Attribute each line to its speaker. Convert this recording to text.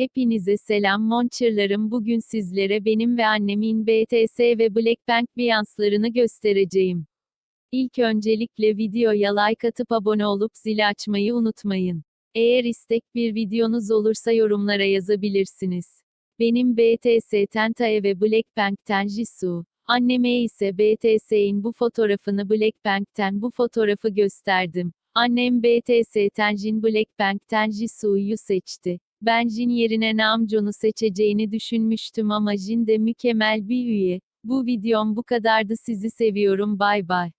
Speaker 1: Hepinize selam monçerlarım bugün sizlere benim ve annemin BTS ve Blackpink Beyoncé'larını göstereceğim. İlk öncelikle videoya like atıp abone olup zili açmayı unutmayın. Eğer istek bir videonuz olursa yorumlara yazabilirsiniz. Benim BTS'ten Tae ve Blackpink'ten Jisoo, anneme ise BTS'in bu fotoğrafını Blackpink'ten bu fotoğrafı gösterdim. Annem BTS'ten Jin Blackpink'ten Jisoo'yu seçti. Ben Jin yerine Namjoon'u seçeceğini düşünmüştüm ama Jin de mükemmel bir üye. Bu videom bu kadardı sizi seviyorum bay bay.